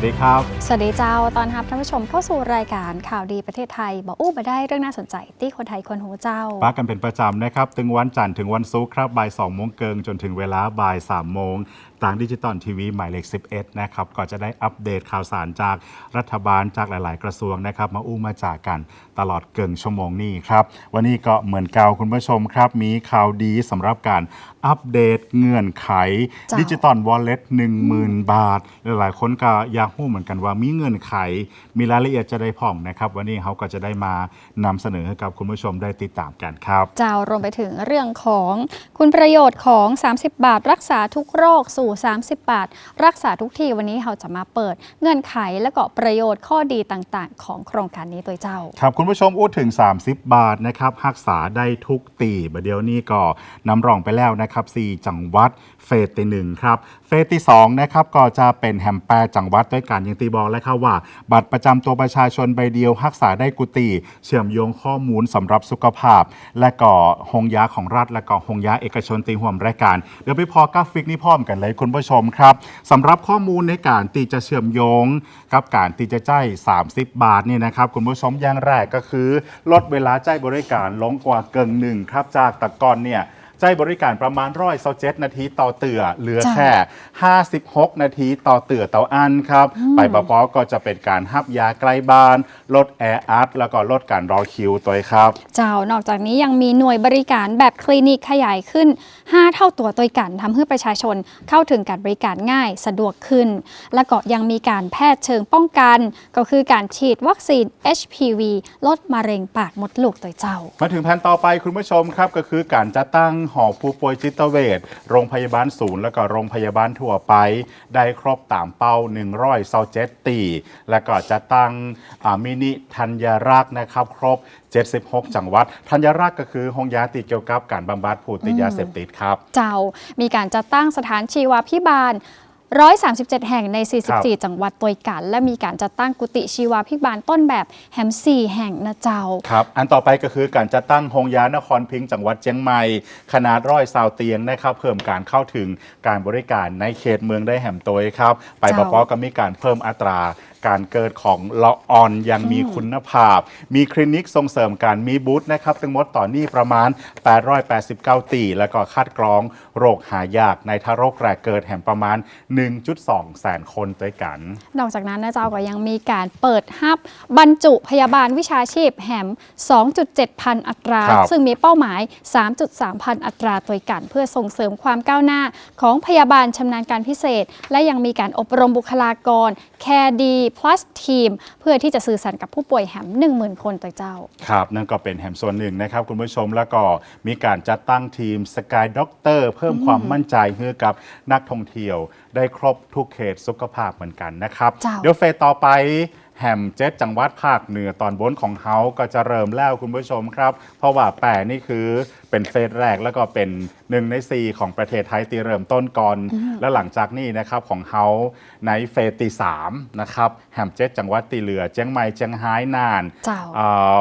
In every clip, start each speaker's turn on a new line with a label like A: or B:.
A: วัสดีครับ
B: สวัสดีเจ้า ตอนรับท่านผู้ชมเข้าสู่รายการข่าวดีประเทศไทย บอกอู้มาได้เรื่องน่าสนใจที่คนไทยควรหูเจ้า
A: ปากันเป็นประจำนะครับ ถึงวันจันทร์ถึงวันศุกร์ครับบ่าย2โมงเกิงจนถึงเวลาบ่าย3โมงทางดิจิตอลทีวีหมายเลข 11 นะครับ ก็จะได้อัปเดตข่าวสารจากรัฐบาลจากหลาย ๆ กระทรวงนะครับ มาอู้มาจากกันตลอดเกิงชั่วโมงนี้ครับ วันนี้ก็เหมือนเก่าคุณผู้ชมครับ มีข่าวดีสำหรับการอัปเดตเงื่อนไข
B: จ้ะ
A: ดิจิตอลวอลเล็ต10,000บาท หลาย ๆ คนก็อยากรู้เหมือนกันว่ามีเงื่อนไข มีรายละเอียดจะได้พ่องนะครับ วันนี้เขาก็จะได้มานำเสนอให้กับคุณผู้ชมได้ติดตามกันครับ
B: เจ้ารวมไปถึงเรื่องของคุณประโยชน์ของ 30 บาทรักษาทุกโรคสู่30 บาท รักษาทุกทีวันนี้เราจะมาเปิด เงื่อนไขและก็ประโยชน์ข้อดีต่างๆ ของโครงการนี้ตัวเจ้า
A: ครับคุณผู้ชมอู้ถึง 30 บาทนะครับรักษาได้ทุกตีบเดี๋ยวนี้ก็นำรองไปแล้วนะครับ4จังหวัด เฟสที่หนึ่งครับเฟสที่2นะครับก็จะเป็นแฮมแปรจังหวัดด้วยกันอย่างตีบอกแล้วครับว่า บัตรประจำตัวประชาชนใบเดียวรักษาได้กุฏิเชื่อมโยงข้อมูลสำหรับสุขภาพ และก็หงยาของรัฐ และก็หงยาเอกชนตีห่วมรายการเดี๋ยวไปพอกราฟิกนี้พร้อมกันเลยคุณผู้ชมครับสำหรับข้อมูลในการตีจะเชื่อมโยง กับการตีจะจ่าย30 บาทเนี่ยนะครับคุณผู้ชมอย่างแรกก็คือ ลดเวลาจ่ายบริการลงกว่าเกินหนึ่งครับจากแตะกอนเนี่ย จ่ายบริการประมาณร้อยเซเจ็ดนาทีต่อเตือเหลือ
B: จ้ะ
A: แค่ 56 นาทีต่อเตือต่ออันครับ ไปปะปอก็จะเป็นการฮับยาใกล้บ้าน ลดแออัดแล้วก็ลดการรอคิวตัวครับ
B: เจ้านอกจากนี้ยังมีหน่วยบริการแบบคลินิกขยายขึ้น 5 เท่าตัวตัวกันทำให้ประชาชนเข้าถึงการบริการง่ายสะดวกขึ้น และก็ยังมีการแพทย์เชิงป้องกัน ก็คือการฉีดวัคซีน HPV ลดมะเร็งปากมดลูกตัวเจ้า
A: มาถึงแผนต่อไปคุณผู้ชมครับก็คือการจะตั้งหอผู้ป่วยจิตเวชโรงพยาบาลศูนย์และก็โรงพยาบาลทั่วไป ได้ครบตามเป้า1 0 2 7ตี และก็จะตั้งมินิธัญรักษ์นะครับ ครบ 76 จังหวัด ธัญรักษ์ก็คือห้องยาติดเกี่ยวกับการบำบัดผู้ติดยาเสพติดครับ
B: เจ้ามีการจัดตั้งสถานชีวพิบาล 137 แห่งใน
A: ครับ
B: 44 จังหวัดตัวกัน และมีการจัดตั้งกุฏิชีวาพิบาลต้นแบบแฮม4แห่งนะเจ้า
A: ครับ อันต่อไปก็คือการจะตั้งโรงยานครพิงค์จังหวัดเชียงใหม่ ขนาดร้อยซาวเตียงนะครับเพิ่มการเข้าถึงการบริการในเขตเมืองได้แห่มโตยครับ ไป
B: เจ้า
A: ประกอบก็มีการเพิ่มอัตรา การเกิดของละออนอยังมีคุณภาพ มีคลินิกส่งเสริมการมีบูธนะครับทั้งหมดต่อนนี้ประมาณ 889 ตี แล้วก็คัดกรองโรคหายากในทารกแรกเกิดแห่งประมาณ 1.2 แสนคนด้วยกัน
B: นอกจากนั้นนะเจ้าก็ยังมีการเปิดฮับบรรจุพยาบาลวิชาชีพแหม2.7 พันอัตรา
A: ครับ
B: ซึ่งมีเป้าหมาย 3.3 พันอัตราตัวกัน เพื่อส่งเสริมความก้าวหน้าของพยาบาลชำนาญการพิเศษ และยังมีการอบรมบุคลากร Care D plus Team เพื่อที่จะสื่อสารกับผู้ป่วยแหม10,000 คนตัวเจ้า
A: ครับ นั่นก็เป็นแหมส่วนหนึ่งนะครับ คุณผู้ชมแล้วก็มีการจัดตั้งทีมสกายด็อกเตอร์เพิ่มความมั่นใจให้กับนักท่องเที่ยว ได้ครบทุกเขตสุขภาพเหมือนกันนะครับ
B: เจ้า
A: เดี๋ยวเฟสต่อไป แฮมเจ็ดจังหวัดภาคเหนือตอนบนของเขาก็จะเริ่มแล้วคุณผู้ชมครับ เพราะว่าแปะนี่คือเป็นเฟสแรกแล้วก็เป็นหนึ่งในสี่ของประเทศไทยที่เริ่มต้นก่อน และหลังจากนี้นะครับของเขาในเฟสที่สามนะครับแฮมเจ็ดจังหวัดตีเหลือเจียงใหม่เจียงไฮ้น่าน
B: เจ้า
A: อ่า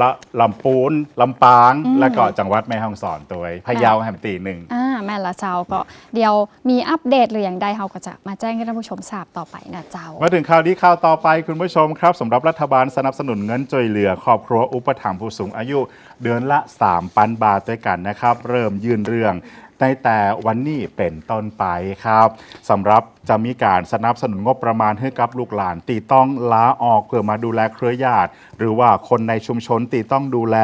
A: ละลำปูนลำปาง
B: อืม
A: แล้วก็จังหวัดแม่ฮ่องสอนตัวพะเยาแฮมตีหนึ่ง
B: อ่าแม่ละเจ้าก็เดี๋ยวมีอัปเดตหรืออย่างใดเราก็จะมาแจ้งให้ท่านผู้ชมทราบต่อไปนะเจ้า
A: มาถึงข่าวดีข่าวต่อไปคุณผู้ชมครับสำหรับรัฐบาลสนับสนุนเงินจ่วยเหลือครอบครัวอุปถัมภ์ผู้สูงอายุ เดือนละ 3 ปันบาทด้วยกันนะครับ เริ่มยื่นเรื่องในแต่วันนี้เป็นต้นไปครับสำหรับ จะมีการสนับสนุนงบประมาณให้กับลูกหลาน ตีต้องลาออกเพื่อมาดูแลเครือญาติ หรือว่าคนในชุมชนตีต้องดูแล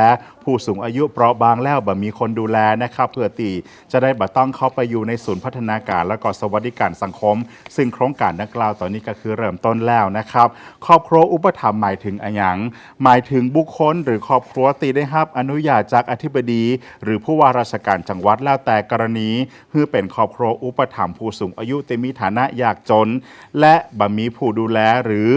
A: ผู้สูงอายุเปราะบางแล้วบ่มีคนดูแลนะครับเพื่อตีจะได้บ่ต้องเข้าไปอยู่ในศูนย์พัฒนาการและก็สวัสดิการสังคม ซึ่งโครงการดังกล่าวตอนนี้ก็คือเริ่มต้นแล้วนะครับครอบครัวอุปถัมภ์หมายถึงอะหยังหมายถึงบุคคลหรือครอบครัวตีได้รับอนุญาตจากอธิบดี หรือผู้ว่าราชการจังหวัดแล้วแต่กรณีคือเป็นครอบครัวอุปถัมภ์ผู้สูงอายุที่มีฐานะยากจน และบ่มีผู้ดูแลหรือ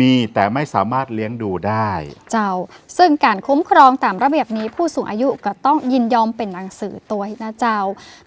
A: มีแต่ไม่สามารถเลี้ยงดูได้
B: เจ้า ซึ่งการคุ้มครองตามระเบียบนี้ผู้สูงอายุก็ต้องยินยอมเป็นหนังสือตัวนะเจ้า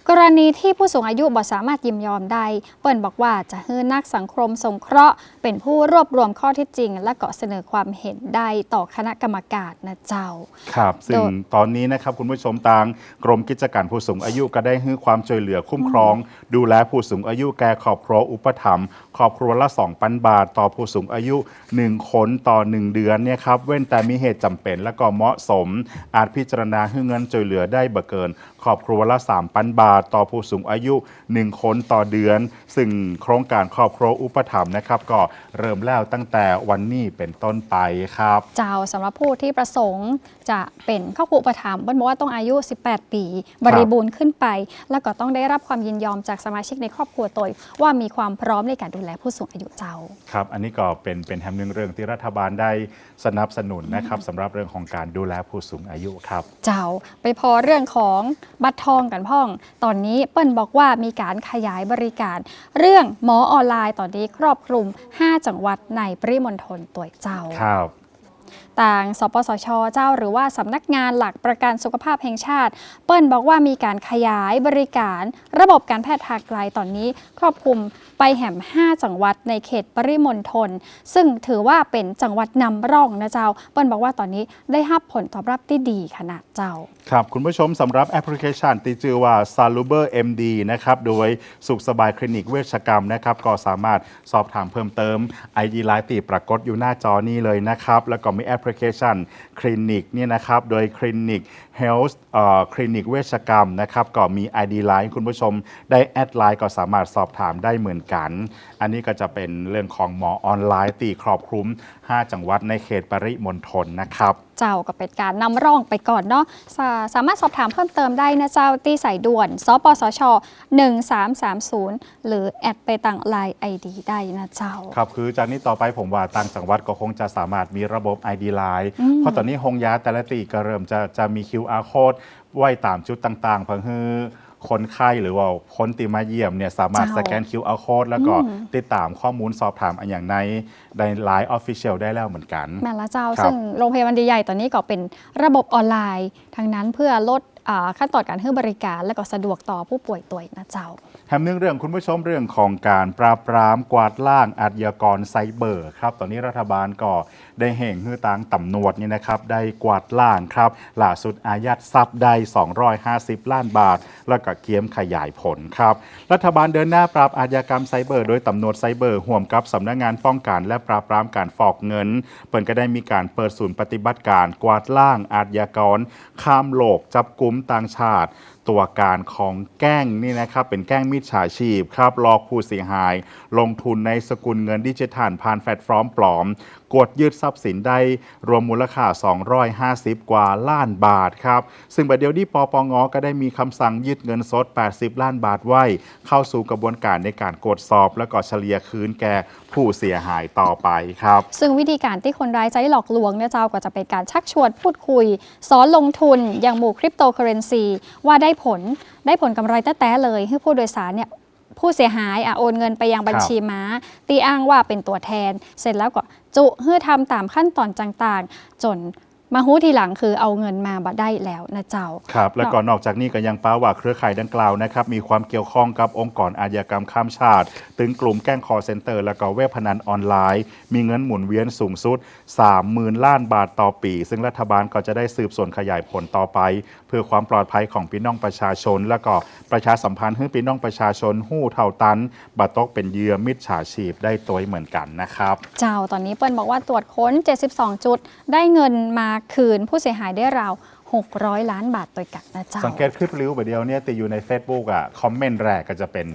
B: กรณีที่ผู้สูงอายุบ่สามารถยินยอมได้เปิ้นบอกว่าจะให้นักสังคมสงเคราะห์ เป็นผู้รวบรวมข้อเท็จจริง และก็เสนอความเห็นได้ต่อคณะกรรมการนะเจ้า
A: ครับ ซึ่ง
B: โดย
A: ตอนนี้นะครับคุณผู้ชมทางกรมกิจการผู้สูงอายุก็ได้ให้ความช่วยเหลือคุ้มครอง ดูแลผู้สูงอายุแก่ครอบครัวอุปถัมภ์ครอบครัวละ 2,000 บาท ต่อผู้สูงอายุ 1 คนต่อ 1 เดือนเนี่ยครับเว้นแต่มีเหตุจำเป็นและก็เหมาะสม อาจพิจารณาให้เงินจ่วยเหลือได้บ่เกินครอบครัวละ3,000บาท ต่อผู้สูงอายุ 1 คนต่อเดือน ซึ่งโครงการครอบครัวอุปถัมภ์นะครับ ก็เริ่มแล้วตั้งแต่วันนี้เป็นต้นไปครับ
B: เจ้าสำหรับผู้ที่ประสงค์จะเป็นครอบครัวอุปถัมภ์เปิ้ลบอกว่าต้องอายุ 18 ปี บริบูรณ์ขึ้นไป แล้วก็ต้องได้รับความยินยอมจากสมาชิกในครอบครัวตัวว่ามีความพร้อมในการดูแลผู้สูงอายุเจ้า
A: ครับ อันนี้ก็เป็นเป็นแฮมหนึ่งเรื่องที่รัฐบาลได้สนับสนุนนะครับสำหรับเรื่องของการดูแลผู้สูงอายุครับ
B: เจ้าไปพอเรื่องของบัตรทองกันพ่อง ตอนนี้เปิ้ลบอกว่ามีการขยายบริการ เรื่องหมอออนไลน์ตอนนี้ครอบคลุม 5 จังหวัดในปริมณฑลตัวเจ้า
A: ครับ
B: ต่างสปสช เจ้าหรือว่าสำนักงานหลักประกันสุขภาพแห่งชาติ เปิ้ลบอกว่ามีการขยายบริการ ระบบการแพทย์ทางไกลตอนนี้ ครอบคลุมไปแห่ม 5 จังหวัดในเขตปริมณฑลซึ่งถือว่าเป็นจังหวัดนำร่องนะเจ้า เปิ้ลบอกว่าตอนนี้ได้รับผลตอบรับที่ดีขนาดเจ้า
A: ครับ คุณผู้ชมสำหรับแอปพลิเคชันที่ชื่อว่า Saluber MD นะครับ โดยสุขสบายคลินิกเวชกรรมนะครับ ก็สามารถสอบถามเพิ่มเติม ID ไลน์ตีปรากฏอยู่หน้าจอนี้เลยนะครับ แล้วก็มีแอปลิเคชันคลินิกเนี่ยนะครับโดยคลินิก Health คลินิกเวชกรรมนะครับก็มี ID ไลน์คุณผู้ชมได้แอดไลน์ก็สามารถสอบถามได้เหมือนกัน อันนี้ก็จะเป็นเรื่องของหมอออนไลน์ตีครอบคลุม 5 จังหวัดในเขตปริมณฑลนะครับ
B: เจ้าก็เป็นการนำร่องไปก่อนเนาะสาสามารถสอบถามเพิ่มเติมได้นะเจ้าที่สายด่วนสปสช 1330 หรือ แอดไปต่างไลน์ ID ได้นะเจ้า
A: ครับคือจากนี้ต่อไปผมว่าต่างจังหวัดก็คงจะสามารถมีระบบ ID Line
B: อืม
A: เพราะตอนนี้ฮงยาแต่ละตีก็เริ่มจะจะมี QR code ไว้ตามจุดต่างๆเพื่อให้ คนไข้หรือว่าคนติมาเยี่ยมเนี่ยสามารถ
B: เจ้า
A: สแกน QR code แล้วก็
B: อืม
A: ติดตามข้อมูลสอบถามอันอย่างในใน Line Official ได้แล้วเหมือนกัน
B: แม่ละเจ้า
A: ครับ
B: ซึ่งโรงพยาบาลใหญ่ๆตอนนี้ก็เป็นระบบออนไลน์ ทั้งนั้นเพื่อลดอ่า ขั้นตอนการให้บริการและก็สะดวกต่อผู้ป่วยตัวนะเจ้า
A: แถมเนื่องเรื่องคุณผู้ชมเรื่องของการปราบปรามกวาดล้างอาชญากรไซเบอร์ครับตอนนี้รัฐบาลก็ได้แห่งฮือตางต่ำนวดนี่นะครับได้กวาดล้างครับล่าสุดอายัดทรัพย์ได้ 250 ล้านบาท แล้วก็เกียมขยายผลครับรัฐบาลเดินหน้าปราบอาชญากรรมไซเบอร์ โดยตำรวจไซเบอร์ห่วมกับสำนักงานป้องกันและปราบปรามการฟอกเงิน เปิดก็ได้มีการเปิดศูนย์ปฏิบัติการกวาดล้างอาชญากรข้ามโลกจับกลุ่มต่างชาติ ตัวการของแก้งนี่นะครับเป็นแก้งมิจฉาชีพครับหลอกผู้เสียหาย ลงทุนในสกุลเงินดิจิทัลผ่านแพลตฟอร์มปลอม กดยึดทรัพย์สินได้รวมมูลค่า 250 กว่าล้านบาทครับ ซึ่งบัดเดียวนี้ปปงก็ได้มีคำสั่งยึดเงินสด 80 ล้านบาทไว้ เข้าสู่กระบวนการในการกดสอบ และก็เฉลี่ยคืนแก่ผู้เสียหายต่อไปครับ
B: ซึ่งวิธีการที่คนร้ายใช้หลอกลวงเนี่ยเจ้าก็จะเป็นการชักชวนพูดคุย สอนลงทุนอย่างหมู่คริปโตเคอเรนซีว่าได้ผลได้ผลกำไรแต้ๆเลยให้ผู้โดยสารเนี่ยผู้เสียหายอะโอนเงินไปยังบัญชีม้า ตีอ้างว่าเป็นตัวแทน เสร็จแล้วก็จุเพื่อทำตามขั้นตอนต่างๆ จน มาหู้ทีหลังคือเอาเงินมาบัได้แล้วนะเจ้า
A: ครับแล้วก็นอกจากนี้ก็ยังป้าว่าเครือข่ายดังกล่าวนะครับมีความเกี่ยวข้องกับองค์กรอาชญากรรมข้ามชาติ ถึงกลุ่มแก๊งคอร์เซนเตอร์ แล้วก็เว็บพนันออนไลน์ มีเงินหมุนเวียนสูงสุด 30,000 ล้านบาทต่อปี ซึ่งรัฐบาลก็จะได้สืบสวนขยายผลต่อไป เพื่อความปลอดภัยของพี่น้องประชาชน แล้วก็ประชาสัมพันธ์ให้พี่น้องประชาชนหู้เท่าตันบัตกเป็นเหยื่อมิจฉาชีพได้ตัวเหมือนกันนะครับ
B: เจ้าตอนนี้เปิ้ลบอกว่าตรวจค้น 72 จุดได้เงินมาคืนผู้เสียหายได้ราว600 ล้านบาทตัวกักนะเจ้า
A: สังเกตคลิปริ้วไปเดียวเนี่ยติดอยู่ใน Facebook อะคอมเมนต์แรกก็จะเป็น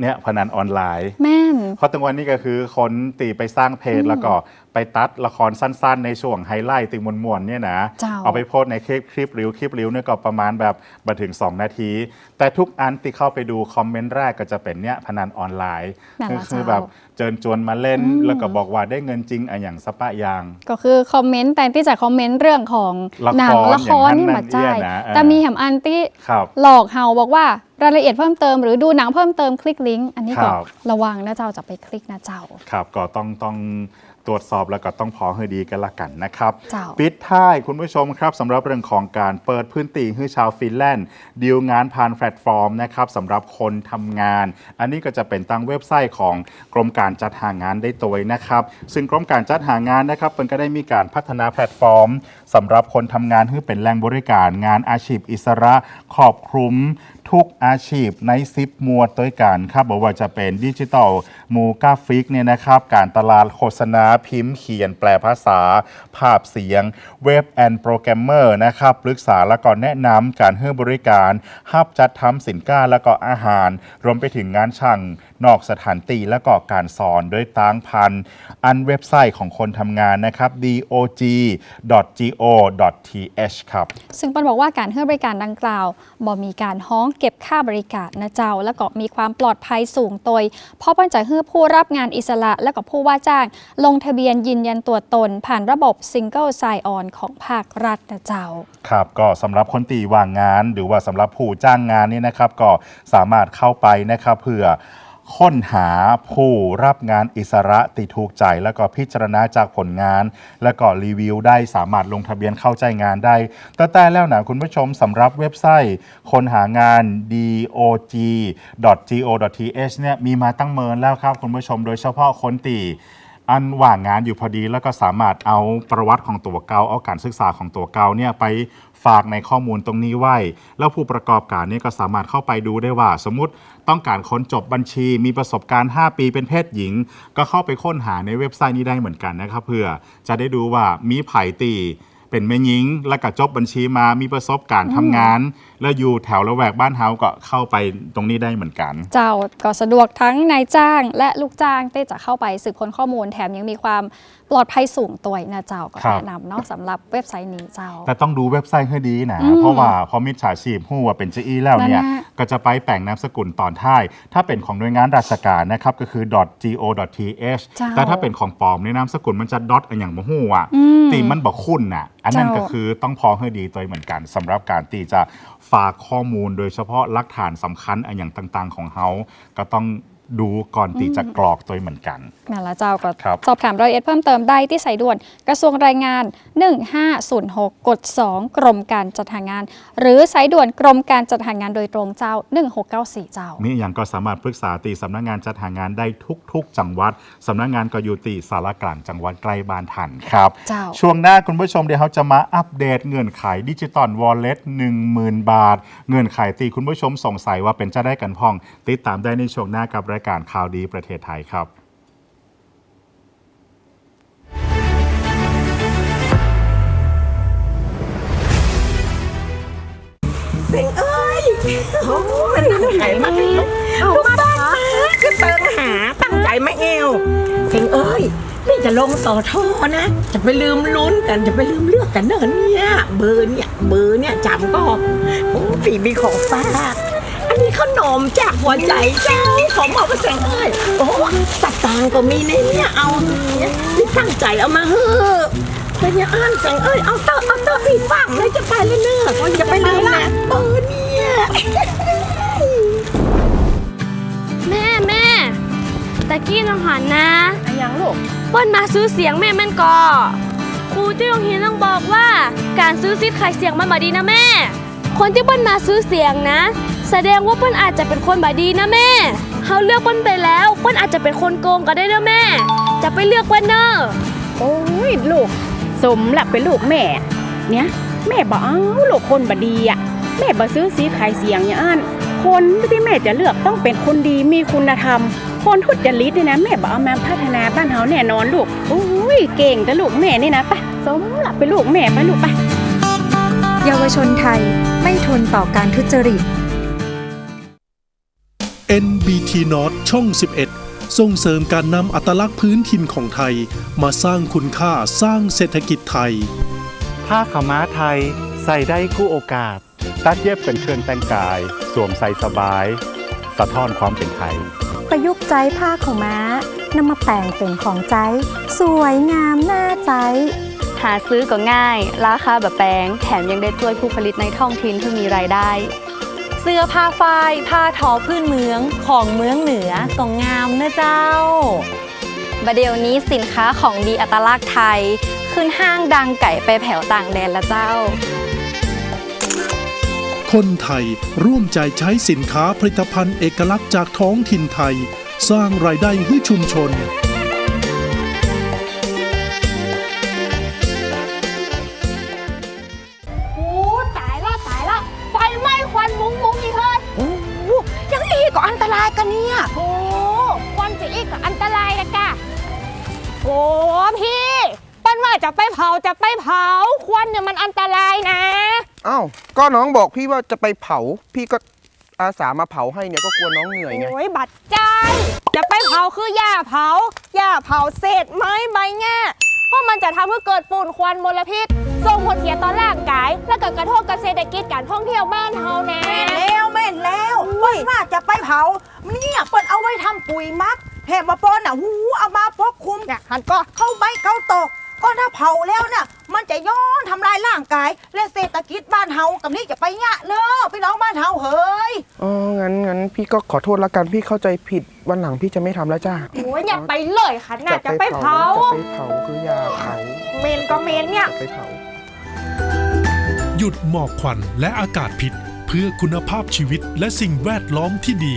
A: เนี่ยพนันออนไลน์
B: แม่น
A: เพราะตรงวันนี้ก็คือคนตีไปสร้างเพจ
B: อืม
A: แล้วก็ไปตัดละครสั้นๆ ในช่วงไฮไลท์ติงมวนๆเนี่ยนะ
B: เจ้า
A: เอาไปโพสต์ในคลิปคลิปริ้วคลิปริ้วเนี่ยก็ประมาณแบบมาถึง 2 นาที แต่ทุกอันที่เข้าไปดูคอมเมนต์แรกก็จะเป็นเนี่ยพนันออนไลน์
B: นั่น
A: ก็
B: ล่ะ
A: คือ
B: เจ้า
A: แบบเจิญจวนมาเล่น
B: อืม
A: แล้วก็บอกว่าได้เงินจริงอะอย่างสปะยาง
B: ก็คือคอมเมนต์แต่ที่จะคอมเมนต์เรื่องของ
A: ละคร
B: หนังละคร
A: อย่างนั้น
B: นี่มาใจ
A: นั่นเนี่ยนะเออ
B: แต่มีแหมอันที่
A: ครับ
B: หลอกเฮาบอกว่ารายละเอียดเพิ่มเติมหรือดูหนังเพิ่มเติมคลิกลิงก์อันนี้ก็
A: ครับ
B: ระวังนะเจ้าจะไปคลิกนะเจ้า
A: ครับก็ต้องต้อง ตรวจสอบแล้วก็ต้องพอให้ดีกันละกันนะครับ
B: เจ้า
A: ปิดท้ายคุณผู้ชมครับสำหรับเรื่องของการเปิดพื้นที่ให้ชาวฟินแลนด์ดีลงานผ่านแพลตฟอร์มนะครับสำหรับคนทำงาน อันนี้ก็จะเป็นตั้งเว็บไซต์ของกรมการจัดหางานได้ตัวนะครับซึ่งกรมการจัดหางานนะครับมันก็ได้มีการพัฒนาแพลตฟอร์มสำหรับคนทำงานให้เป็นแหล่งบริการงานอาชีพอิสระครอบคลุมทุกอาชีพในซิปหมวดด้วยกันครับบอกว่าจะเป็นดิจิทัลมูกราฟิกเนี่ยนะครับการตลาดโฆษณาพิมพ์เขียนแปลภาษา ภาพเสียง เว็บแอนด์โปรแกรมเมอร์นะครับปรึกษาและก็แนะนำการให้บริการฮับจัดทำสินค้าและก็อาหาร รวมไปถึงงานช่าง นอกสถานตีและก็การสอนด้วยตั้งพัน อันเว็บไซต์ของคนทำงานนะครับ dog.go.th ครับ
B: ซึ่งเปิ้นบอกว่าการให้บริการดังกล่าวบ่มีการฮ้องเก็บค่าบริการนะเจ้า แล้วก็มีความปลอดภัยสูงโดยเพราะเปิ้นจะให้ผู้รับงานอิสระและก็ผู้ว่าจ้าง ลงทะเบียนยืนยันตัวตน ผ่านระบบ Single Sign-On ของภาครัฐนะเจ้า
A: ครับก็สำหรับคนตีว่างงาน หรือว่าสำหรับผู้จ้างงานนี่นะครับก็สามารถเข้าไปนะครับเพื่อ ค้นหาผู้รับงานอิสระติถูกใจ แล้วก็พิจารณาจากผลงาน แล้วก็รีวิวได้สามารถลงทะเบียนเข้าใจงานได้ แต่แต่แล้วนะคุณผู้ชมสำหรับเว็บไซต์คนหางาน dog.go.th เนี่ยมีมาตั้งเมินแล้วครับคุณผู้ชมโดยเฉพาะคนตีอันว่างงานอยู่พอดีแล้วก็สามารถเอาประวัติของตัวเก่าเอาการศึกษาของตัวเก่าเนี่ยไป ฝากในข้อมูลตรงนี้ไว้ แล้วผู้ประกอบการเนี่ยก็สามารถเข้าไปดูได้ว่า สมมติต้องการค้นจบบัญชี มีประสบการณ์ 5 ปีเป็นเพศหญิง ก็เข้าไปค้นหาในเว็บไซต์นี้ได้เหมือนกันนะครับเพื่อจะได้ดูว่ามีไผ่ตีเป็นแม่หญิงและก็จบบัญชีมามีประสบการณ์ทำงาน แล้วอยู่แถวละแวกบ้านเฮาก็เข้าไปตรงนี้ได้เหมือนกัน
B: เจ้าก็สะดวกทั้งนายจ้างและลูกจ้างที่จะเข้าไปสืบค้นข้อมูลแถมยังมีความ ปลอดภัยสูงตัวอีกนะเจ้าก็
A: ครับ
B: แนะนำเนาะสำหรับเว็บไซต์นี้เจ้า
A: แต่ต้องดูเว็บไซต์ให้ดีนะ
B: อืม
A: เพราะว่าพอมิจฉาชีพหู้ว่าเป็นเจีแล้วเนี่ย
B: นั่นน่ะ
A: ก็จะไปแปลงนามสกุลตอนท้าย ถ้าเป็นของหน่วยงานราชการนะครับ ก็คือ .go.th
B: เจ้า
A: แต่ถ้าเป็นของปลอมในนามสกุลมันจะ dot อันอย่างบ่ฮู้อะ
B: อืม
A: ตีมันบอกคุ้นน่ะ อันนั้น
B: เจ้า
A: ก็คือต้องพอให้ดีตัวเหมือนกันสำหรับการตีจะฝากข้อมูลโดยเฉพาะหลักฐานสำคัญอันอย่างต่างๆ ของเฮาก็ต้อง ดูก่อนตีจะกรอกตัวเหมือนกัน
B: นั่นละเจ้าก็
A: ครับ
B: สอบถามรายละเอียดเพิ่มเติมได้ที่สายด่วนกระทรวงแรงงาน 1506 กด 2 กรมการจัดหางาน หรือสายด่วนกรมการจัดหางานโดยตรงเจ้า 1694 เจ้า
A: มีอย่างก็สามารถปรึกษาตีสำนักงานจัดหางานได้ทุก ๆ จังหวัดสำนักงานก็อยู่ตีสารกลางจังหวัดใกล้บ้านทันครับ
B: เจ้า
A: ช่วงหน้าคุณผู้ชมเดี๋ยวเขาจะมาอัปเดตเงื่อนไขดิจิตอลวอลเล็ต10,000 บาท เงื่อนไขตีคุณผู้ชมสงสัยว่าเป็นจะได้กันพ่อง ติดตามได้ในช่วงหน้ากับรายการข่าวดีประเทศไทยครับ
C: เสียงเอ้ยโอ้มันตั้งใจมากเลยเอามาบ้านมาคือเติงหาตั้งใจมาเอวเสียงเอ้ยนี่จะลงสอทอนะ จะไปลืมลุ้นกันจะไปลืมเลือกกันเนินเนี่ย เบอร์เนี่ยเบอร์เนี่ยจำก็โอ้ปีมีของฝาก อันนี้ขนมจากหัวใจเจ้าของเอาไปเสียงเอ้ยโอ้สตางค์ก็มีในเนี่ยเอาเนี่ยนี่ตั้งใจเอามาเฮ้อเป็นยังอ่านเสียงเอ้ยเอาเตอเอาเตอพี่ฟังเลยจะไปแล้วเนอะจะไปลืมนะเบอร์เนี่ย
D: แม่แม่ตะกี้น้องหันนะ
C: อะยังลูก
D: เปิ้นมาซื้อเสียงแม่แม่นกอครูที่โรงเรียนต้องบอกว่าการซื้อซิทธิ์ขายเสียงมันบาดีนะแม่ คนที่เปิ้นมาซื้อเสียงนะ แสดงว่าเปิ้นอาจจะเป็นคนบาดีนะแม่เขาเลือกเปิ้นไปแล้วเปิ้นอาจจะเป็นคนโกงก็ได้นะแม่ จะไปเลือกเปิ้นเนอะ
E: โอ้ยลูก สมหลับเป็นลูกแม่ เนี่ยแม่บอกเอาลูกคนบดีอะแม่บอซื้อสีขายเสียงอย่างอันคนที่แม่จะเลือกต้องเป็นคนดีมีคุณธรรม คนทุจริตเนี่ยนะแม่บอกเอามาพัฒนาบ้านเฮาแน่นอนลูกโอ้ยเก่งแต่ลูกแม่นี่นะไปสมหลับเป็นลูกแม่ไปลูกไป
F: เยาวชนไทยไม่ทนต่อการทุจริต
G: NBT North ช่อง 11 ส่งเสริมการนำอัตลักษณ์พื้นถิ่นของไทย มาสร้างคุณค่าสร้างเศรษฐกิจไทย
A: ผ้าขาวม้าไทย ใส่ได้คู่โอกาส ตัดเย็บเป็นเครื่องแต่งกาย สวมใส่สบาย สะท้อนความเป็นไทย
F: ประยุกต์ใจผ้าของม้านำมาแต่งเป็นของใจ สวยงามน่าใจ
H: หาซื้อก็ง่าย ราคาแบบแปลงแถมยังได้ช่วยผู้ผลิตในท้องถิ่นที่มีรายได้
I: เสื้อผ้าฝ้าย ผ้าทอพื้นเมืองของเมืองเหนือก็งามนะเจ้า
H: บดเดี๋ยวนี้สินค้าของดีอัตลักษณ์ไทย ขึ้นห้างดังไก่ไปแผ่วต่างแดนละเจ้า
G: คนไทยร่วมใจใช้สินค้าผลิตภัณฑ์เอกลักษณ์จากท้องถิ่นไทย สร้างรายได้ให้ชุมชน
D: จะไปเผาจะไปเผาควันเนี่ยมันอันตรายนะ
J: อ้าวก็น้องบอกพี่ว่าจะไปเผา พี่ก็อาสามาเผาให้เนี่ยก็กลัวน้องเหนื่อยไง
D: โอ้ยบัดใจ จะไปเผาคือย่าเผาย่าเผาเศษไม้ใบแง่เพราะมันจะทำให้เกิดฝุ่นควันมลพิษส่งผลเสียต่อร่างกาย และก็กระทบกับเศรษฐกิจการท่องเที่ยวบ้านเฮาแน่
C: แล้วแม่นแล้วเปิ้นว่าจะไปเผาเนี่ยเปิ้นเอาไว้ทำปุ๋ยหมักแหมมาปอนอะหูเอามาปกคลุม
D: เนี่ยหันก็
C: เข้าใบเข้าตก ก็ถ้าเผาแล้วน่ะ มันจะย้อนทำลายร่างกาย และเศรษฐกิจบ้านเฮากับนี่จะไปยะเนอะพี่น้องบ้านเฮาเฮ้ย
J: อ๋องั้นงั้นพี่ก็ขอโทษละกันพี่เข้าใจผิดวันหลังพี่จะไม่ทำแล้วจ้า
D: โอ้ยอย่าไปเลยขนาดจะไปเผา
J: จะไปเผาคืออยาเผา
D: เมนก็เมนเนี่ย
J: จะไปเผา
G: หยุดหมอกควันและอากาศพิษเพื่อคุณภาพชีวิตและสิ่งแวดล้อมที่ดี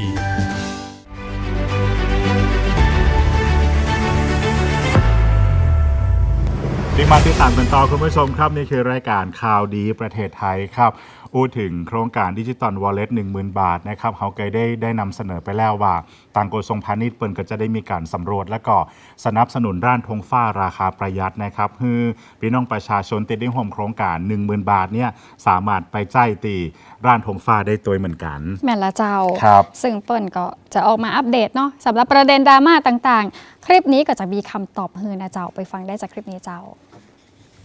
A: ติมาที่ตามกันต่อคุณผู้ชมครับ นี่คือรายการข่าวดีประเทศไทยครับ อูถึงโครงการดิจิตอลวอลเล็ต10,000บาทนะครับเขาเคยได้ได้นำเสนอไปแล้วว่าต่างกระทรวงพาณิชย์เปิ่นก็จะได้มีการสำรวจ และก็สนับสนุนร้านธงฟ้าราคาประหยัดนะครับคือพี่น้องประชาชนติดได้ห่วมโครงการ 10,000 บาทเนี่ยสามารถไปใจายตีร้านธงฟ้าได้ตัวเหมือนกัน
B: แม่นละเจ้า
A: ครับ
B: ซึ่งเปิ้นก็จะออกมาอัปเดตเนาะสำหรับประเด็นดราม่าต่างๆ คลิปนี้ก็จะมีคำตอบฮือนะเจ้าไปฟังได้จากคลิปนี้เจ้า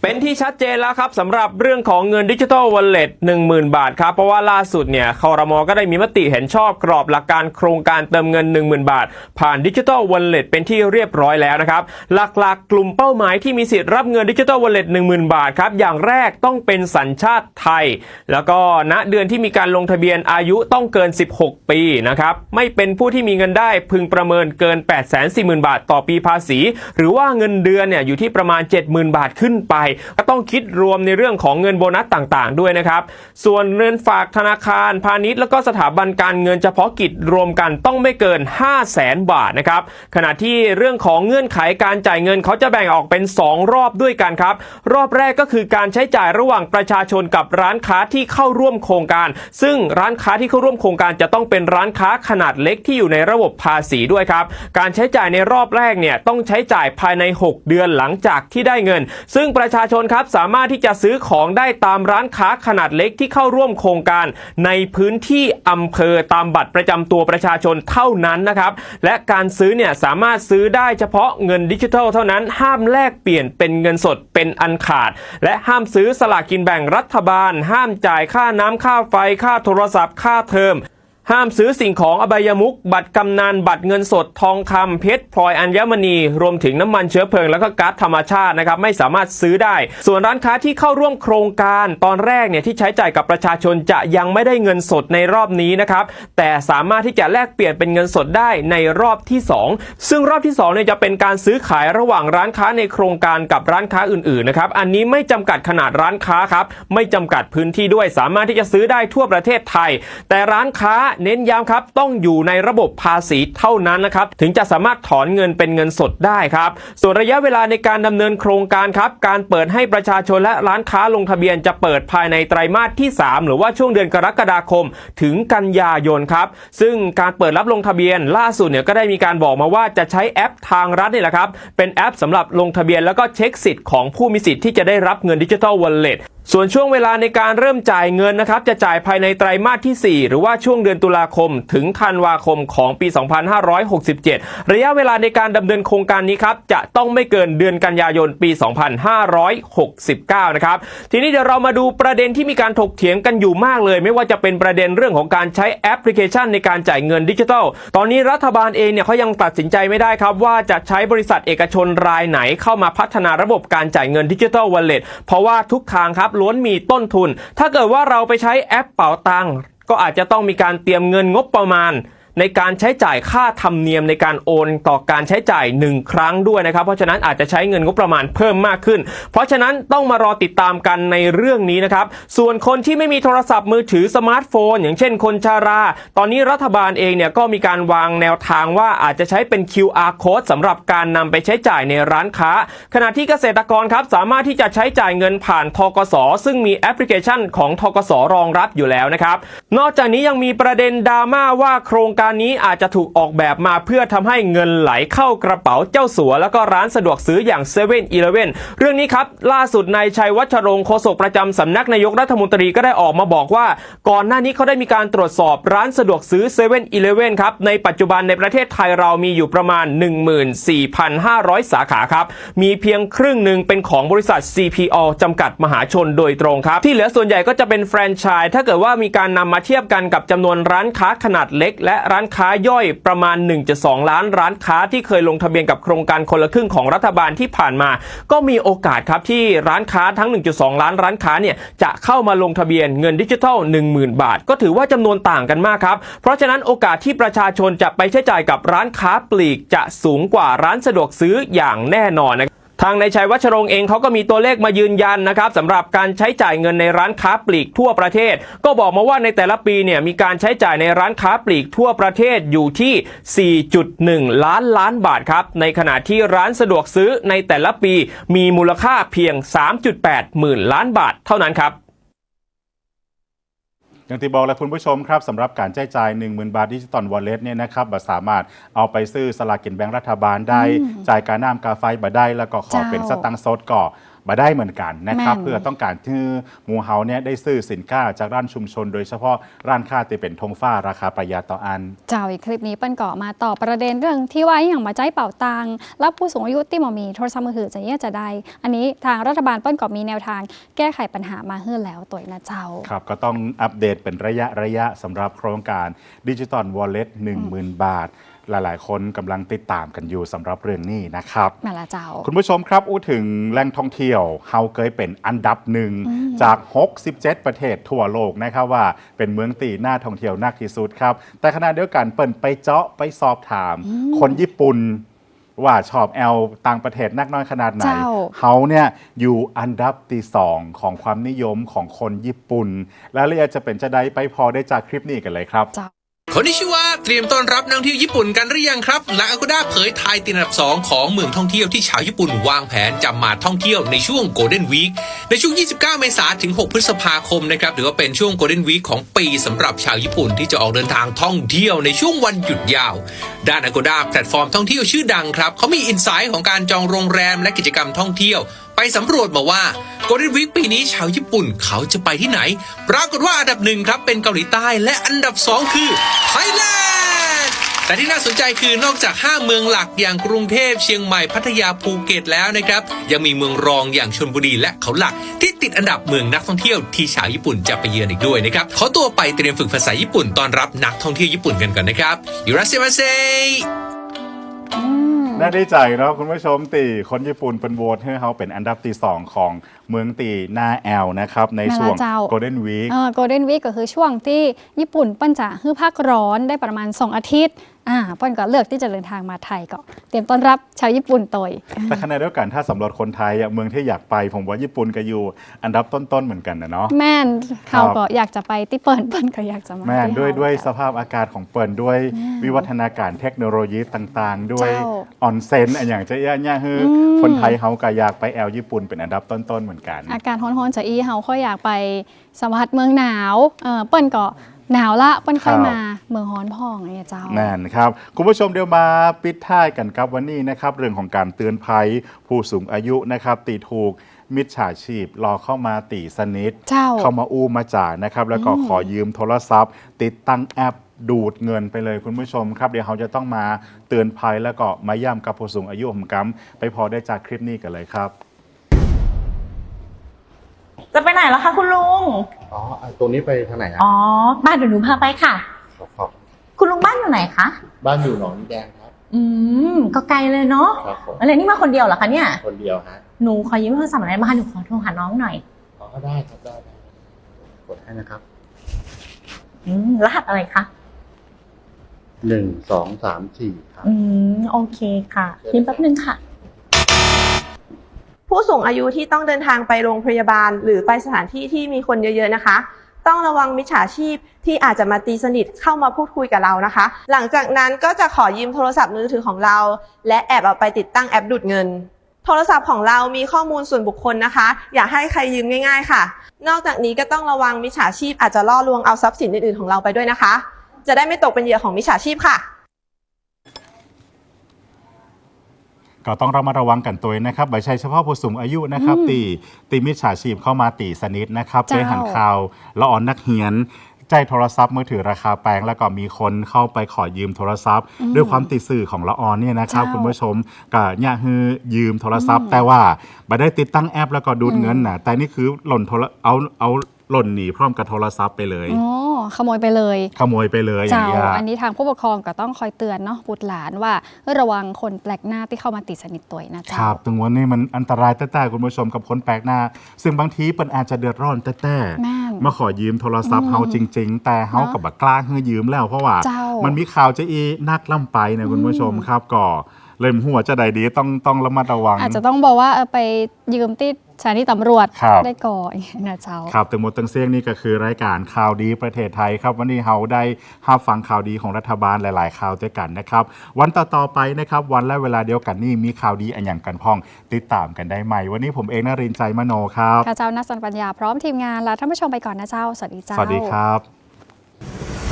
K: เป็นที่ชัดเจนแล้วครับสำหรับเรื่องของเงินดิจิทัลวอลเล็ต10,000 บาทครับ เพราะว่าล่าสุดเนี่ยคอรมอก็ได้มีมติเห็นชอบกรอบหลักการโครงการเติมเงิน 10,000 บาท ผ่านดิจิทัลวอลเล็ตเป็นที่เรียบร้อยแล้วนะครับ หลักๆกลุ่มเป้าหมายที่มีสิทธิ์รับเงินดิจิทัลวอลเล็ต10,000 บาทครับ อย่างแรกต้องเป็นสัญชาติไทย แล้วก็ณเดือนที่มีการลงทะเบียนอายุต้องเกิน 16 ปีนะครับไม่เป็นผู้ที่มีเงินได้พึงประเมินเกิน 840,000 บาท ต่อปีภาษี หรือว่าเงินเดือนเนี่ยอยู่ที่ประมาณ 70,000 บาทขึ้นไปก็ต้องคิดรวมในเรื่องของเงินโบนัสต่างๆ ด้วยนะครับ ส่วนเงินฝากธนาคารพาณิชย์แล้วก็สถาบันการเงินเฉพาะกิจรวมกันต้องไม่เกิน 5 0 0แสนบาทนะครับขณะที่เรื่องของเงื่อนไขการจ่ายเงินเขาจะแบ่งออกเป็น 2 รอบด้วยกันครับ รอบแรกก็คือการใช้จ่ายระหว่างประชาชนกับร้านค้าที่เข้าร่วมโครงการ ซึ่งร้านค้าที่เข้าร่วมโครงการจะต้องเป็นร้านค้าขนาดเล็กที่อยู่ในระบบภาษีด้วยครับ การใช้จ่ายในรอบแรกเนี่ยต้องใช้จ่ายภายใน 6 เดือนหลังจากที่ได้เงิน ซึ่งประชาาชนครับสามารถที่จะซื้อของได้ตามร้านค้าขนาดเล็กที่เข้าร่วมโครงการในพื้นที่อำเภอตามบัตรประจำตัวประชาชนเท่านั้นนะครับ และการซื้อเนี่ยสามารถซื้อได้เฉพาะเงินดิจิทัลเท่านั้น ห้ามแลกเปลี่ยนเป็นเงินสดเป็นอันขาด และห้ามซื้อสลากกินแบ่งรัฐบาล ห้ามจ่ายค่าน้ำค่าไฟค่าโทรศัพท์ ค่าเทอม ห้ามซื้อสิ่งของอบายมุก บัตรกำนันบัตรเงินสดทองคำเพชรพลอยอัญมณี รวมถึงน้ำมันเชื้อเพลิงแล้วก็ก๊าซธรรมชาตินะครับไม่สามารถซื้อได้ ส่วนร้านค้าที่เข้าร่วมโครงการตอนแรกเนี่ยที่ใช้จ่ายกับประชาชนจะยังไม่ได้เงินสดในรอบนี้นะครับแต่สามารถที่จะแลกเปลี่ยนเป็นเงินสดได้ในรอบที่ 2 ซึ่งรอบที่2เนี่ยจะเป็นการซื้อขายระหว่างร้านค้าในโครงการกับร้านค้าอื่นๆนะครับอันนี้ไม่จำกัดขนาดร้านค้าครับไม่จำกัดพื้นที่ด้วยสามารถที่จะซื้อได้ทั่วประเทศไทย แต่ร้านค้าเน้นย้ำครับต้องอยู่ในระบบภาษีเท่านั้นนะครับถึงจะสามารถถอนเงินเป็นเงินสดได้ครับส่วนระยะเวลาในการดำเนินโครงการครับการเปิดให้ประชาชนและร้านค้าลงทะเบียนจะเปิดภายในไตรมาสที่ 3 หรือว่าช่วงเดือนกรกฎาคม ถึงกันยายนครับซึ่งการเปิดรับลงทะเบียน ล่าสุดเนี่ยก็ได้มีการบอกมาว่าจะใช้แอปทางรัฐนี่แหละครับเป็นแอปสำหรับลงทะเบียนแล้วก็เช็คสิทธิ์ของผู้มีสิทธิ์ที่จะได้รับเงินดิจิทัลวอลเล็ต ส่วนช่วงเวลาในการเริ่มจ่ายเงินนะครับ จะจ่ายภายในไตรมาสที่ 4 หรือว่าช่วงเดือนตุลาคม ถึงธันวาคมของปี 2567 ระยะเวลาในการดำเนินโครงการนี้ครับ จะต้องไม่เกินเดือนกันยายนปี 2569 นะครับ ทีนี้เดี๋ยวเรามาดูประเด็นที่มีการถกเถียงกันอยู่มากเลย ไม่ว่าจะเป็นประเด็นเรื่องของการใช้แอปพลิเคชันในการจ่ายเงินดิจิทัล ตอนนี้รัฐบาลเองเนี่ยเขายังตัดสินใจไม่ได้ครับ ว่าจะใช้บริษัทเอกชนรายไหนเข้ามาพัฒนาระบบการจ่ายเงินดิจิทัลวอลเล็ตเพราะว่าทุกทางครับล้วนมีต้นทุน ถ้าเกิดว่าเราไปใช้แอปเป๋าตังก็อาจจะต้องมีการเตรียมเงินงบประมาณ ในการใช้จ่ายค่าธรรมเนียมในการโอนต่อการใช้จ่าย 1 ครั้งด้วยนะครับ เพราะฉะนั้นอาจจะใช้เงินงบประมาณเพิ่มมากขึ้น เพราะฉะนั้นต้องมารอติดตามกันในเรื่องนี้นะครับ ส่วนคนที่ไม่มีโทรศัพท์มือถือสมาร์ทโฟน อย่างเช่นคนชารา ตอนนี้รัฐบาลเองเนี่ยก็มีการวางแนวทางว่าอาจจะใช้เป็น QR code สำหรับการนำไปใช้จ่ายในร้านค้า ขณะที่เกษตรกรครับสามารถที่จะใช้จ่ายเงินผ่านทกสซึ่งมีแอปพลิเคชันของทกสรองรับอยู่แล้วนะครับ นอกจากนี้ยังมีประเด็นดราม่าว่าโครงการนี้อาจจะถูกออกแบบมาเพื่อทำให้เงินไหลเข้ากระเป๋าเจ้าสัว แล้วก็ร้านสะดวกซื้ออย่าง7 e เ e ่ e อเรื่องนี้ครับ ล่าสุดนายชัยวัชรงค์โฆษกประจำสำนักนายกรัฐมนตรีก็ได้ออกมาบอกว่า ก่อนหน้านี้เขาได้มีการตรวจสอบร้านสะดวกซื้อ7 e เ e ่ e อครับ ในปัจจุบันในประเทศไทยเรามีอยู่ประมาณ 14,500 สาขาครับ มีเพียงครึ่งหนึ่งเป็นของบริษัท CPO จำกัดมหาชนโดยตรงครับ ที่เหลือส่วนใหญ่ก็จะเป็นแฟรนไชส์ถ้าเกิดว่ามีการนำมาเทียบกันกับจำนวนร้านค้าขนาดเล็ก และร้านค้าย่อยประมาณ 1.2 ล้านร้านค้าที่เคยลงทะเบียนกับโครงการคนละครึ่งของรัฐบาลที่ผ่านมา ก็มีโอกาสครับที่ร้านค้าทั้ง 1.2 ล้านร้านค้าเนี่ยจะเข้ามาลงทะเบียนเงินดิจิทัล 10,000 บาท ก็ถือว่าจำนวนต่างกันมากครับ เพราะฉะนั้นโอกาสที่ประชาชนจะไปใช้จ่ายกับร้านค้าปลีกจะสูงกว่าร้านสะดวกซื้ออย่างแน่นอนนะครับ ทางในายชัยวัชรงค์เองเขาก็มีตัวเลขมายืนยันนะครับสำหรับการใช้จ่ายเงินในร้านค้าปลีกทั่วประเทศ ก็บอกมาว่าในแต่ละปีเนี่ยมีการใช้จ่ายในร้านค้าปลีกทั่วประเทศอยู่ที่ 4.1 ล้านล้านบาทครับในขณะที่ร้านสะดวกซื้อในแต่ละปีมีมูลค่าเพียง 3.8 หมื่นล้านบาทเท่านั้นครับ
A: อย่างที่บอกแล้วคุณผู้ชมครับสำหรับการใช้จ่าย 10,000 บาทดิจิตอลวอลเล็ตเนี่ยนะครับบ่สามารถเอาไปซื้อสลากกินแบ่งรัฐบาลได้ จ่ายการน้ำกาไฟบ่ได้แล้วก็ขอ
B: เจ้า
A: เป็นสตังค์สดก็ บ่ได้เหมือนกันนะครับ
B: แม่น
A: เพื่อต้องการที่หมูเฮาเนี่ยได้ซื้อสินค้าจากร้านชุมชน โดยเฉพาะร้านค้าที่เป็นธงฟ้าราคาประหยัดต่ออัน
B: เจ้าอีกคลิปนี้เปิ้นก็มาต่อประเด็นเรื่องที่ว่าอย่างมาใจเป่าตังค์แล้วผู้สูงอายุที่หมอมีโทรศัพท์มือถือจะเนี่ยจะได้ อันนี้ทางรัฐบาลเปิ้นก็มีแนวทาง แก้ไขปัญหามาให้แล้วตัวนะเจ้า
A: ครับก็ต้องอัปเดตเป็นระยะระยะสำหรับโครงการดิจิตอลวอลเล็ต10,000บาท หลาย ๆ คนกำลังติดตามกันอยู่สำหรับเรื่องนี้นะครับ
B: แม่ละเจ้า
A: คุณผู้ชมครับ อู้ถึงแหล่งท่องเที่ยวเฮาเคยเป็นอันดับหนึ่ง
B: อืม
A: จาก 67 ประเทศทั่วโลกนะครับว่าเป็นเมืองตีหน้าท่องเที่ยวนักที่สุดครับ แต่ขณะเดียวกันเปิ่นไปเจาะไปสอบถาม คนญี่ปุ่นว่าชอบแอลต่างประเทศนักน้อยขนาดไหน
B: เจ้า
A: เขาเนี่ยอยู่อันดับที่สองของความนิยมของคนญี่ปุ่น และเรียจะเป็นจะได้ไปพอได้จากคลิปนี้กันเลยครับ
L: คนที่ชื่อว่าเตรียมต้อนรับนักท่องเที่ยวญี่ปุ่นกันหรือยังครับหลังอากูด้าเผยไทยติดอันดับ 2 ของเมืองท่องเที่ยวที่ชาวญี่ปุ่นวางแผนจะมาท่องเที่ยวในช่วง Golden Week ในช่วง 29 เมษายนถึง 6 พฤษภาคมนะครับถือว่าเป็นช่วง Golden Week ของปีสำหรับชาวญี่ปุ่นที่จะออกเดินทางท่องเที่ยวในช่วงวันหยุดยาว ด้าน Agoda แพลตฟอร์มท่องเที่ยวชื่อดังครับเขามีอินไซต์ของการจองโรงแรมและกิจกรรมท่องเที่ยวไปสำรวจมาว่า Golden Week ปีนี้ชาวญี่ปุ่นเขาจะไปที่ไหน ปรากฏว่าอันดับหนึ่งครับเป็นเกาหลีใต้และอันดับสองคือไทยแลนด์ แต่ที่น่าสนใจคือนอกจาก 5 เมืองหลักอย่างกรุงเทพเชียงใหม่พัทยาภูเก็ตแล้วนะครับ ยังมีเมืองรองอย่างชลบุรีและเขาหลัก ที่ติดอันดับเมืองนักท่องเที่ยวที่ชาวญี่ปุ่นจะไปเยือนอีกด้วยนะครับขอตัวไปเตรียมฝึกภาษาญี่ปุ่นต้อนรับนักท่องเที่ยวญี่ปุ่นกันก่อนนะครับยูราเซมาเซ
A: น่าดีใจเนาะคุณผู้ชมตีคนญี่ปุ่นเป็นโหวตให้เขาเป็นอันดับที่สองของ เมืองตีหน้าแอลนะครับในช่วง
B: แม่ละเจ้า
A: Golden Week
B: โกลเด้นวีก็คือช่วงที่ญี่ปุ่นเปิ้นจะฮื้อภาคร้อนได้ประมาณ 2 อาทิตย์อ่าเปิ้นก็เลือกที่จะเดินทางมาไทยก็เตรียมต้อนรับชาวญี่ปุ่นตย
A: แต่ขณะเดียวกันถ้าสำรวจคนไทยอะเมืองที่อยากไปผมว่าญี่ปุ่นก็อยู่อันดับต้นๆเหมือนกันนะเนาะ
B: แม่น
A: ครั
B: เขา
A: บ
B: ก็อยากจะไปที่เปิ้นเปิ้นก็อยากจะมา
A: แม่น
B: ที่
A: ด้วย
B: เฮา
A: ด้วยสภาพอากาศของเปิดด้วย
B: แม่
A: วิวัฒนาการเทคโนโลยีต่างๆ ด้วย
B: เจ้า
A: ออนเซนอันอย่างจะย่าย่าฮืออ
B: ม
A: คนไทยเขาก็อยากไปแอลญี่ปุ่นเป็นอันดับต้นๆเหมือนกัน
B: อากาศร้อนๆจะอีเฮาค่อยอยากไปสัมผัสเมืองหนาวเออเปิ้นก็หนาวละเปิ้นค่อย
A: ครับ
B: มาเมืองฮ้อนพ่องไงเจ้า
A: แน่นครับ คุณผู้ชมเดี๋ยวมาปิดท้ายกันครับวันนี้นะครับ เรื่องของการเตือนภัยผู้สูงอายุนะครับ ตีถูกมิจฉาชีพหลอกเข้ามาตีสนิท
B: เจ้า
A: เข้ามาอู้มาจ่ายนะครับ แล้วก็
B: อืม
A: ขอยืมโทรศัพท์ ติดตั้งแอปดูดเงินไปเลยคุณผู้ชมครับ เดี๋ยวเขาจะต้องมาเตือนภัยแล้วก็มาย่ำกับผู้สูงอายุผมกำไปพอได้จากคลิปนี้กันเลยครับ
M: จะไปไหนแล้วคะคุณลุง
N: อ๋อตรงนี้ไปทางไหนอะ
M: อ๋อ บ้านเดี๋ยวหนูพาไปค่ะ
N: ครับครับ
M: คุณลุงบ้านอยู่ไหนคะ
N: บ้านอยู่หนองนีแดงครับ
M: อืม ก็ไกลเลยเนาะ
N: ครับผม
M: อะไรนี่มาคนเดียวเหรอคะเนี่ย
N: คนเดียวฮะ
M: หนูขอยืมโทรศัพท์หน่อยได้ไหมคะหนูขอโทรหาน้องหน่อย
N: อ๋อได้ครับได้ได้กดให้นะครับ
M: อืม รหัสอะไรคะ
N: หนึ่งสองสามสี่ครับ
M: อืม โอเคค่ะพิมพ์แป๊บนึงค่ะ
O: ผู้สูงอายุที่ต้องเดินทางไปโรงพยาบาล หรือไปสถานที่ที่มีคนเยอะๆนะคะ ต้องระวังมิจฉาชีพที่อาจจะมาตีสนิทเข้ามาพูดคุยกับเรานะคะ หลังจากนั้นก็จะขอยืมโทรศัพท์มือถือของเรา และแอบเอาไปติดตั้งแอปดูดเงิน โทรศัพท์ของเรามีข้อมูลส่วนบุคคลนะคะ อย่าให้ใครยืมง่าย ๆ ค่ะ นอกจากนี้ก็ต้องระวังมิจฉาชีพอาจจะล่อลวงเอาทรัพย์สินอื่นๆของเราไปด้วยนะคะ จะได้ไม่ตกเป็นเหยื่อของมิจฉาชีพค่ะ
A: ก็ต้องระมัดระวังกันตัวนะครับไม่ใช่เฉพาะผู้สูงอายุนะครับ
B: อืม
A: ตีตีมิจฉาชีพเข้ามาตีสนิทนะครับ
B: เจ้า
A: ไปหันข่าวละอ่อนนักเหียน ใจโทรศัพท์มือถือราคาแพงแล้วก็มีคนเข้าไปขอยืมโทรศัพท์
B: อืม
A: ด้วยความติดสื่อของละออนเนี่ยนะครับ
B: เจ้า
A: คุณผู้ชมก็เนี่ยคือยืมโทรศัพท์
B: อืม
A: แต่ว่าไม่ได้ติดตั้งแอปแล้วก็ดูด
B: อืม
A: เงินนะแต่นี่คือหล่นโทรเอาเอา หล่นหนีพร้อมกับโทรศัพท์ไปเลย
B: อ๋อขโมยไปเลย
A: ขโมยไปเลยอย่า
B: เจ้าง
A: เงี้ย
B: อันนี้ทางผู้ปกครองก็ต้องคอยเตือนเนาะบุตรหลานว่าระวังคนแปลกหน้าที่เข้ามาติดสนิทตัวนะ
A: ค
B: เจ้า
A: รับตรงวันนี้มันอันตรายแต่แต่คุณผู้ชมกับคนแปลกหน้า ซึ่งบางทีเป็นอาจจะเดือดร้อนแต่แต่
B: แม่น
A: มาขอยืมโทรศัพท์
B: อืม
A: เฮาจริง ๆ แต่เฮา
B: เนอะ
A: กับบักกล้าให้ยืมแล้วเพราะว่า
B: เจ้ามั
A: มันมีข่าวจะอีนักล่ำไปนะคุณผู้ชมครับก็ เลยหัวจะใดดีต้องต้องระมัดระวัง
B: อาจจะต้องบอกว่าเออไปยืมที่สถานีตำรวจ
A: ครับ
B: ได้ก่อนนะเจ้า
A: ครับแต่หมดตั้งเสียงนี่ก็คือรายการข่าวดีประเทศไทยครับ วันนี้เฮาได้ห้าฟังข่าวดีของรัฐบาลหลาย ๆ ข่าวด้วยกันนะครับ วันต่อ ๆ ไปนะครับ วันและเวลาเดียวกันนี่มีข่าวดีอันอย่างกันพ้องติดตามกันได้ใหม่ วันนี้ผมเองนรินทร์ใจมโนครับ
B: ข้าเจ้านักสันปัญญาพร้อมทีมงานลาท่านผู้ชมไปก่อนนะเจ้าสวัสดีเจ้า
A: สวัสดีครับ